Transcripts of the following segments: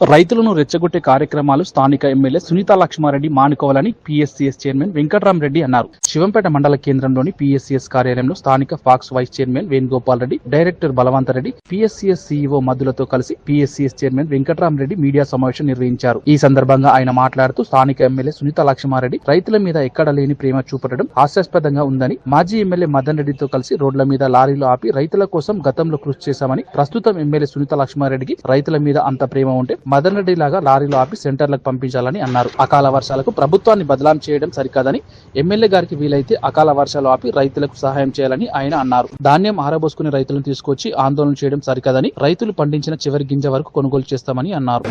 రైతులను రెచ్చగొట్టే కార్యక్రమాలు స్థానిక ఎమ్మెల్యే సునీత లక్ష్మారెడ్డి మానుకోవాలని పీఎస్సీఎస్ చైర్మన్ వెంకట్రామరెడ్డి అన్నారు. శివంపేట మండల కేంద్రంలోని పీఎస్సీఎస్ కార్యాలయంలో స్థానిక PACS vice chairman Venugopal Reddy director Balavanthareddy PSCS CEO మధులతో కలిసి పీఎస్సీఎస్ చైర్మన్ వెంకటరామరెడ్డి మీడియా సమావేశం నిర్వహించారు. ఈ సందర్భంగా ఆయన మాట్లాడుతూ స్థానిక ఎమ్మెల్యే సునీత లక్ష్మారెడ్డి రైతుల మీద ఎక్కడ లేని ప్రేమ చూపడం హాస్యాస్పదంగా ఉందని మాజీ ఎమ్మెల్యే మదన్ రెడ్డితో కలిసి రోడ్ల మీద లారీలు ఆపి రైతుల కోసం గతంలో కృషి చేశామని ప్రస్తుతం ఎమ్మెల్యే సునీత లక్ష్మారెడ్డికి రైతుల మీద అంత ప్రేమ ఉంటే మదనడి రెడ్డి లాగా లారీలు ఆపి సెంటర్లకు పంపించాలని అన్నారు. అకాల వర్షాలకు ప్రభుత్వాన్ని బదలాం చేయడం సరికాదని ఎమ్మెల్యే గారికి వీలైతే అకాల వర్షాలు ఆపి రైతులకు సహాయం చేయాలని ఆయన అన్నారు. ధాన్యం ఆరబోసుకుని రైతులను తీసుకొచ్చి ఆందోళన చేయడం సరికాదని రైతులు పండించిన చివరి గింజ వరకు కొనుగోలు చేస్తామని అన్నారు.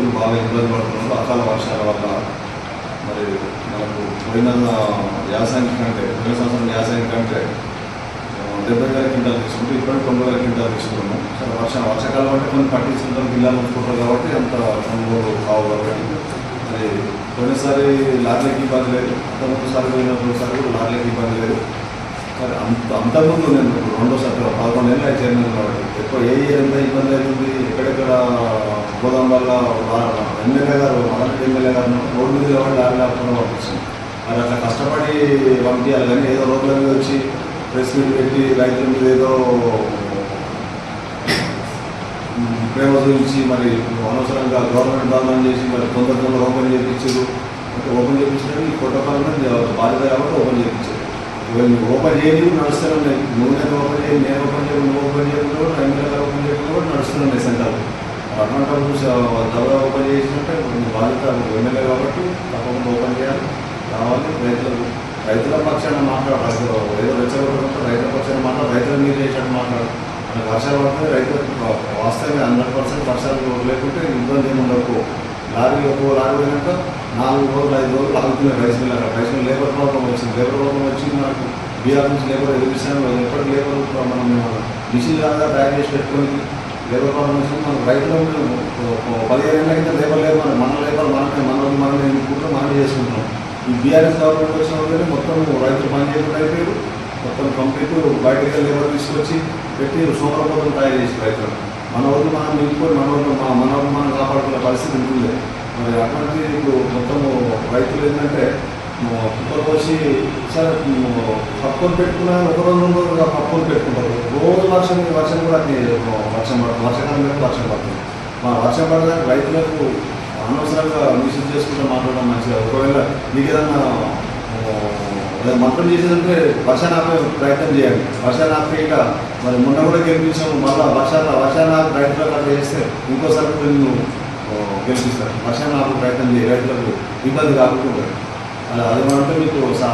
మరి మనకు పోయిన వ్యవసాయం కంటే పోయిన సంవత్సరం వ్యవసాయం కంటే డెబ్బై వేల క్వింటాలు తీసుకుంటే ఇప్పుడు తొంభై వేల క్వింటాలు తీసుకుంటున్నాం. సరే వర్ష వర్షాకాలం అంటే కొన్ని పట్టించుకుంటాం గిల్లాలు ఉంచుకుంటారు కాబట్టి అంత కొనుగోలు కావు కాబట్టి. మరి కొన్నిసారి లారీలకి ఇబ్బంది లేదు. అంతకుముందుసారి పోయినసారి కూడా లారీలకి ఇబ్బంది లేదు. సరే అంత అంతకుముందు నేను ఇప్పుడు రెండోసారి పదకొండు ఏళ్ళు అయితే చేరినాను కాబట్టి ఎక్కువ ఏ ఎంత ఇబ్బంది అవుతుంది ఎక్కడెక్కడ గోదాం వల్ల ఎమ్మెల్యే గారు మొదటి ఎమ్మెల్యే గారు రోడ్డు మీద ఎవరు లారీ లేకుండా పంపించింది మరి అట్లా కష్టపడి పంపించాలి కానీ ఏదో రోడ్ల మీద వచ్చి ప్రెస్ మీట్ పెట్టి రైతుల మీద ఏదో ప్రేమ చూపించి మరి అనవసరంగా గవర్నమెంట్ దానం చేసి మరి తొందర తొందర ఓపెన్ చేయించారు. అంటే ఓపెన్ చేయించినట్టు ఈ ప్రోటోకాల్ బాధ్యత కాబట్టి ఓపెన్ చేయించారు. ఇవన్నీ ఓపెన్ చేయని నడుస్తున్నాయి నువ్వు నేను ఓపెన్ చేయి నేను ఓపెన్ చేయను నువ్వు ఓపెన్ చేయకుండా కూడా ఎమ్మెల్యే ఓపెన్ చేయకుండా కూడా నడుస్తున్నాయి ఉన్నాయి సెంటర్ అటువంటిప్పుడు దవగా ఓపెన్ చేసినట్టే నీ బాధ్యత ఎమ్మెల్యే కాబట్టి తప్పకుండా ఓపెన్ చేయాలి. కావాలి రైతులకు రైతుల పక్షాన మాట్లాడాలి ఏదో రెచ్చగొట్టుకుంటే రైతుల పక్షాన మాట్లాడు రైతులు మీరు చేసినట్టు మాట్లాడు. మనకు వర్షాలు పడితే రైతులకు వాస్తవంగా హండ్రెడ్ పర్సెంట్ వర్షాలు లేకుంటే ఇబ్బంది ఏమి ఉండకు లారీ ఒక్కో లారీ పోయినాక నాలుగు రోజులు ఐదు రోజులు ఆగుతున్నాయి రైస్ మిల్ అక్కడ. రైస్ మిల్ లేబర్ ప్రాబ్లం వచ్చింది. లేబర్ ప్రాబ్లం వచ్చింది నాకు. బీఆర్ నుంచి లేబర్ ఎదుర్కొచ్చాను ఎప్పటికి లేబర్ మనం మిషన్ లాగా తయారు చేసి పెట్టుకొని లేబర్ ప్రాబ్లం వచ్చింది. మనం రైతులు పదిహేను ఏళ్ళ కింద లేబర్ మన లేబర్ మనమే మనం మనమే మనం ఎన్నుకుంటాం మనం చేసుకుంటాం ఈ బీఆర్ఎస్ గవర్నమెంట్ వచ్చిన వాళ్ళని మొత్తం రైతులు పని చేయకుండా అయిపోయారు. మొత్తం కంప్లీట్ వెళ్ళి ఎవరు తీసుకొచ్చి పెట్టి సోమరపోతం తయారు చేసి రైతులు. మన వరకు మనం నిలుపుకొని మన వరకు మన మన మనం కాపాడుకునే పరిస్థితి ఉంటుంది. మరి అటువంటి ఇప్పుడు మొత్తం రైతులు ఏంటంటే కుప్పలు పోసి సరే పప్పులు పెట్టుకున్నా ఒక రోజు రెండు రోజులు పప్పులు పెట్టుకుంటారు. రోజు వర్షం వర్షం కూడా వర్షం పడుతుంది వర్షాకాలం మీద వర్షం పడుతుంది. మా వర్షం పడడానికి రైతులకు అనవసరంగా మిషన్ చేసుకుంటే మాట్లాడడం మంచిగా ఒకవేళ మీకు ఏదన్నా మంత్రం చేసేదంటే వర్షాన్ని ఆపే ప్రయత్నం చేయాలి. వర్షాన్ని ఆపేయక మరి మొన్న కూడా గెలిపించాము మళ్ళీ వర్షాలు వర్షాన్ని ఆపి రైతులకు అట్లా చేస్తే ఇంకోసారి కూడా నిన్ను వర్షాన్ని ఆపే ప్రయత్నం చేయి. రైతులకు ఇబ్బంది కాకుండా అలా అది మనంటే మీకు సా-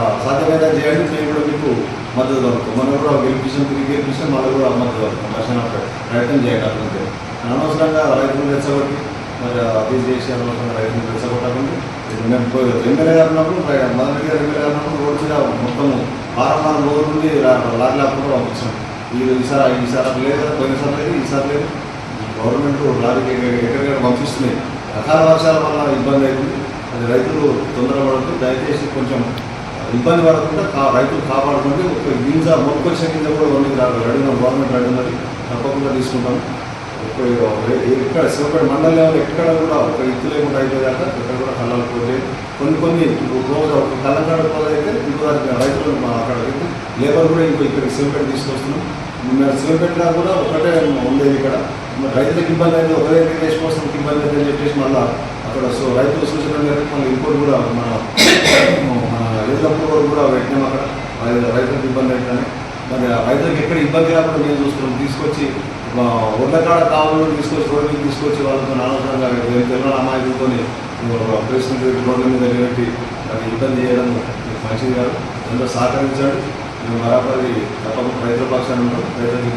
చేయండి. మేము కూడా మీకు మద్దతు దొరుకుతాం మనం కూడా గెలిపించాం తిరిగి గెలిపించాం మళ్ళీ కూడా మద్దతు దొరుకుతాం వర్షాన్ని ఆపే ప్రయత్నం చేయాలి. అనవసరంగా రైతులు తెచ్చబట్టి మరి అది చేసి రైతులు రెచ్చగొట్టకుండా రెండు మేము పోయి ఎమ్మెల్యే గారు మొదటి రెండు వేల గారు రోడ్స్ మొత్తం వారం వారం రోజుల నుండి లారీ లేకుండా పంపించాం. ఈ ఈసారి ఈసారి లేదు కదా పోయినసారి లేదు ఈసారి లేదు. గవర్నమెంట్ లారీకి ఎక్కడికక్కడ పంపిస్తున్నాయి. రకాల వర్షాల వల్ల ఇబ్బంది అవుతుంది అది రైతులు తొందరపడద్దు. దయచేసి కొంచెం ఇబ్బంది పడకుండా రైతులు కాపాడుకుంటే ఒక గింజ మొక్కొచ్చిన గింజ కూడా వండికి రాదు అడిగిన గవర్నమెంట్ రెడీ తప్పకుండా తీసుకుంటాం ఇక్కడ ఎక్కడ శివపేట మండలం లెవెల్ ఎక్కడ కూడా ఒక ఇత్తు లేకుండా అయిపోయేదాకా ఇక్కడ కూడా కళ్ళలు పోతే కొన్ని కొన్ని రోజు ఒక కళ్ళకాడ అయితే ఇంకో దానికి రైతులు మా అక్కడ అయితే లేబర్ కూడా ఇంకో ఇక్కడ శివపేట తీసుకొస్తున్నాం. మేము శివపేట కూడా ఒకటే ఉండేది ఇక్కడ. రైతులకు ఇబ్బంది అయితే ఒకరే తీసుకొస్తాం ఇబ్బంది అయితే అని చెప్పేసి మళ్ళీ అక్కడ సో రైతుల సూచన మేరకు మళ్ళీ ఇంకోటి కూడా మన మన ఎదులప్పుడు కూడా పెట్టినాం అక్కడ. రైతులకు ఇబ్బంది అవుతుందని మరి రైతులకు ఎక్కడ ఇబ్బంది కాకుండా మేము చూస్తున్నాం. తీసుకొచ్చి మా ఉండకాడ కావులు తీసుకొచ్చి రోడ్డు మీద తీసుకొచ్చి వాళ్ళతో అనవసరంగా తెలంగాణ అమాయకులతో ప్రెస్ మీద రోడ్ల మీద నిలబెట్టి అది ఇబ్బంది చేయడం మంచిది కాదు. అందరూ సహకరించండి మేము బరాబరి తప్పకుండా రైతుల పక్షాన్ని రైతులకి